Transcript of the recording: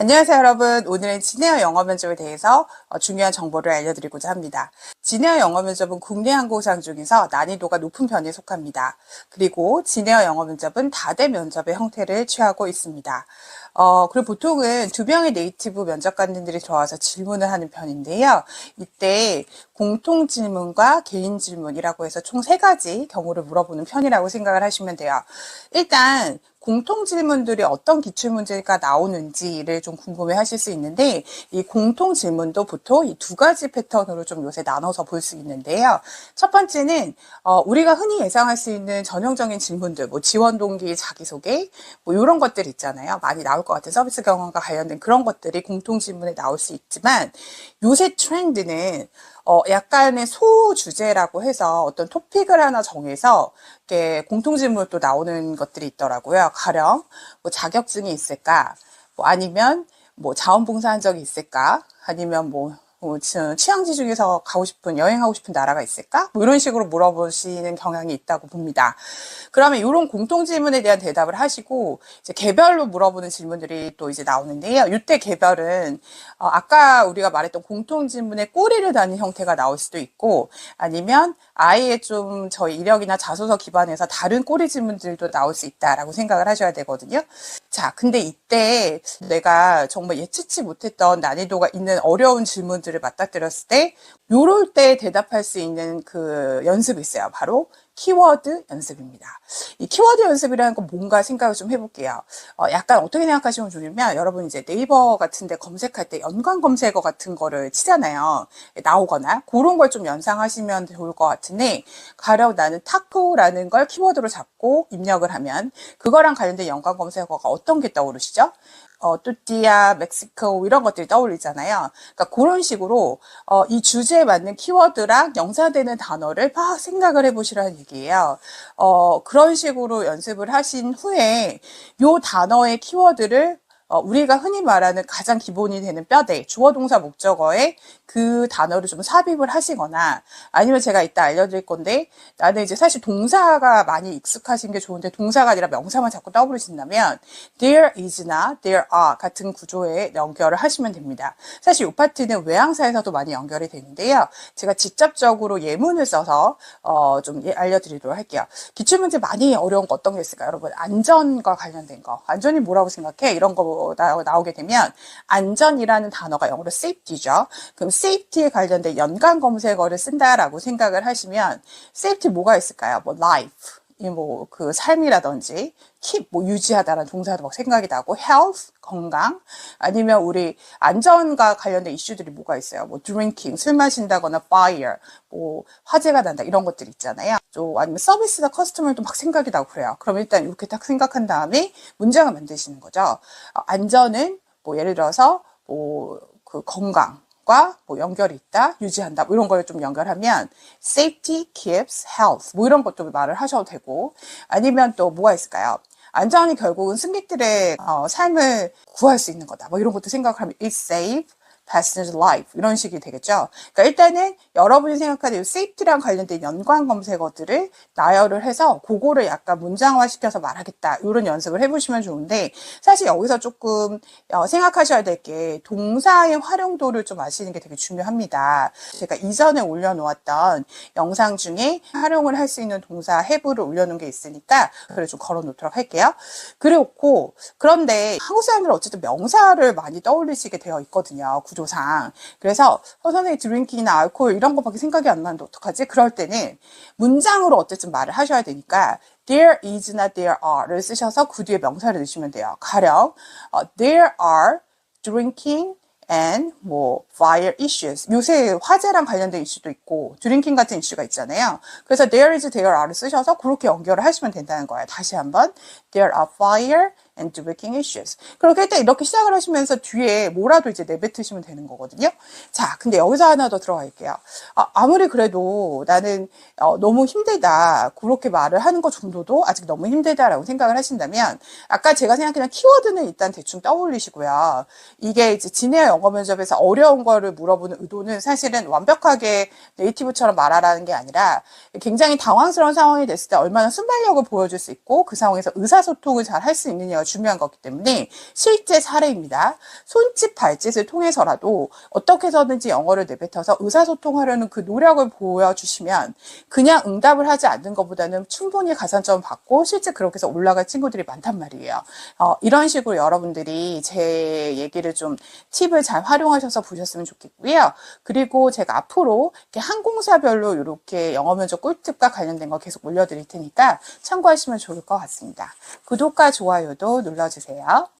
안녕하세요 여러분 오늘은 진에어 영어 면접에 대해서 어, 중요한 정보를 알려드리고자 합니다 진에어 영어 면접은 국내 항공상 중에서 난이도가 높은 편에 속합니다 그리고 진에어 영어 면접은 다대 면접의 형태를 취하고 있습니다 어, 그리고 보통은 두 명의 네이티브 면접관님들이 들어와서 질문을 하는 편인데요. 이때 공통 질문과 개인 질문이라고 해서 총 세 가지 경우를 물어보는 편이라고 생각을 하시면 돼요. 일단 공통 질문들이 어떤 기출 문제가 나오는지를 좀 궁금해 하실 수 있는데 이 공통 질문도 보통 이 두 가지 패턴으로 좀 요새 나눠서 볼 수 있는데요. 첫 번째는 어, 우리가 흔히 예상할 수 있는 전형적인 질문들, 뭐 지원 동기, 자기소개, 뭐 이런 것들 있잖아요. 많이 나올 것 같은 서비스 경험과 관련된 그런 것들이 공통 질문에 나올 수 있지만 요새 트렌드는 어, 약간의 소주제라고 해서 어떤 토픽을 하나 정해서 이렇게 공통질문으로 또 나오는 것들이 있더라고요. 가령 뭐 자격증이 있을까? 뭐 아니면 뭐 자원봉사한 적이 있을까? 아니면 뭐 뭐 취향지 중에서 가고 싶은 여행하고 싶은 나라가 있을까? 뭐 이런 식으로 물어보시는 경향이 있다고 봅니다. 그러면 이런 공통 질문에 대한 대답을 하시고 이제 개별로 물어보는 질문들이 또 이제 나오는데요. 이때 개별은 어 아까 우리가 말했던 공통 질문에 꼬리를 다는 형태가 나올 수도 있고 아니면 아예 좀 저희 이력이나 자소서 기반에서 다른 꼬리 질문들도 나올 수 있다라고 생각을 하셔야 되거든요. 자, 근데 이때 내가 정말 예측치 못했던 난이도가 있는 어려운 질문들 을 맞닥뜨렸을 때, 요럴 때 대답할 수 있는 그 연습이 있어요. 바로 키워드 연습입니다. 이 키워드 연습이라는 건 뭔가 생각을 좀 해볼게요. 어, 약간 어떻게 생각하시면 좋냐면 여러분 이제 네이버 같은데 검색할 때 연관 검색어 같은 거를 치잖아요. 나오거나 그런 걸 좀 연상하시면 좋을 것 같은데 가령 나는 타코라는 걸 키워드로 잡고 입력을 하면 그거랑 관련된 연관 검색어가 어떤 게 떠오르시죠? 어, 뚜띠아, 멕시코 이런 것들이 떠올리잖아요. 그러니까 그런 식으로 어, 이 주제에 맞는 키워드랑 연사되는 단어를 막 생각을 해보시라는 얘기예요. 어, 그런 식으로 연습을 하신 후에 요 단어의 키워드를 어, 우리가 흔히 말하는 가장 기본이 되는 뼈대, 주어 동사 목적어에 그 단어를 좀 삽입을 하시거나 아니면 제가 이따 알려드릴 건데 나는 이제 사실 동사가 많이 익숙하신 게 좋은데 동사가 아니라 명사만 자꾸 떠오르신다면 there is나 there are 같은 구조에 연결을 하시면 됩니다. 사실 이 파트는 외항사에서도 많이 연결이 되는데요. 제가 직접적으로 예문을 써서 어, 좀 예, 알려드리도록 할게요. 기출문제 많이 어려운 거 어떤 게 있을까요? 여러분 안전과 관련된 거 안전이 뭐라고 생각해? 이런 거 나오 게 되면 안전이라는 단어가 영어로 safety죠. 그럼 safety에 관련된 연관 검색어를 쓴다라고 생각을 하시면 safety 뭐가 있을까요? 뭐 life 뭐 그 삶이라든지 keep 뭐 유지하다라는 동사도 막 생각이 나고 health 건강 아니면 우리 안전과 관련된 이슈들이 뭐가 있어요? 뭐 drinking 술 마신다거나 fire 뭐 화재가 난다 이런 것들 있잖아요. 또 아니면 서비스나 커스터머도 막 생각이 나고 그래요. 그럼 일단 이렇게 딱 생각한 다음에 문장을 만드시는 거죠. 어, 안전은 뭐 예를 들어서 뭐 그 건강 뭐 연결이 있다, 유지한다, 뭐 이런 걸 좀 연결하면 safety keeps health 뭐 이런 것도 말을 하셔도 되고 아니면 또 뭐가 있을까요? 안전이 결국은 승객들의 어, 삶을 구할 수 있는 거다. 뭐 이런 것도 생각을 하면 it save passenger life 이런 식이 되겠죠. 그러니까 일단은 여러분이 생각하는 safety랑 관련된 연관 검색어들을 나열을 해서 그거를 약간 문장화 시켜서 말하겠다 이런 연습을 해보시면 좋은데 사실 여기서 조금 어, 생각하셔야 될 게 동사의 활용도를 좀 아시는 게 되게 중요합니다. 제가 이전에 올려놓았던 영상 중에 활용을 할 수 있는 동사 해부를 올려놓은 게 있으니까 그걸 좀 걸어놓도록 할게요. 그리고 그런데 한국 사람들은 어쨌든 명사를 많이 떠올리시게 되어 있거든요. 구조상. 그래서 어, 선생님 드링킹이나 알코올 이런 것밖에 생각이 안 나는데 어떡하지? 그럴 때는 문장으로 어쨌든 말을 하셔야 되니까 there is나 there are를 쓰셔서 그 뒤에 명사를 넣으시면 돼요. 가령 어, there are drinking and 뭐 fire issues. 요새 화재랑 관련된 이슈도 있고 드링킹 같은 이슈가 있잖아요. 그래서 there is, there are를 쓰셔서 그렇게 연결을 하시면 된다는 거예요. 다시 한번 there are fire and drinking issues. 그렇게 할때 이렇게 시작을 하시면서 뒤에 뭐라도 이제 내뱉으시면 되는 거거든요. 자, 근데 여기서 하나 더 들어갈게요. 아, 무리 그래도 나는 어, 너무 힘들다. 그렇게 말을 하는 것 정도도 아직 너무 힘들다라고 생각을 하신다면 아까 제가 생각했던 키워드는 일단 대충 떠올리시고요. 이게 이제 진해어 영어 면접에서 어려운 거를 물어보는 의도는 사실은 완벽하게 네이티브처럼 말하라는 게 아니라 굉장히 당황스러운 상황이 됐을 때 얼마나 순발력을 보여줄 수 있고 그 상황에서 의사소통을 잘 할 수 있느냐가 중요한 거기 때문에 실제 사례입니다. 손짓 발짓을 통해서라도 어떻게 해서든지 영어를 내뱉어서 의사소통하려는 그 노력을 보여주시면 그냥 응답을 하지 않는 것보다는 충분히 가산점 받고 실제 그렇게 해서 올라갈 친구들이 많단 말이에요. 어, 이런 식으로 여러분들이 제 얘기를 좀 팁을 잘 활용하셔서 보셨으면 좋겠고요. 그리고 제가 앞으로 이렇게 항공사별로 이렇게 영어 면접 꿀팁과 관련된 거 계속 올려드릴 테니까 참고하시면 좋을 것 같습니다. 구독과 좋아요도 눌러주세요.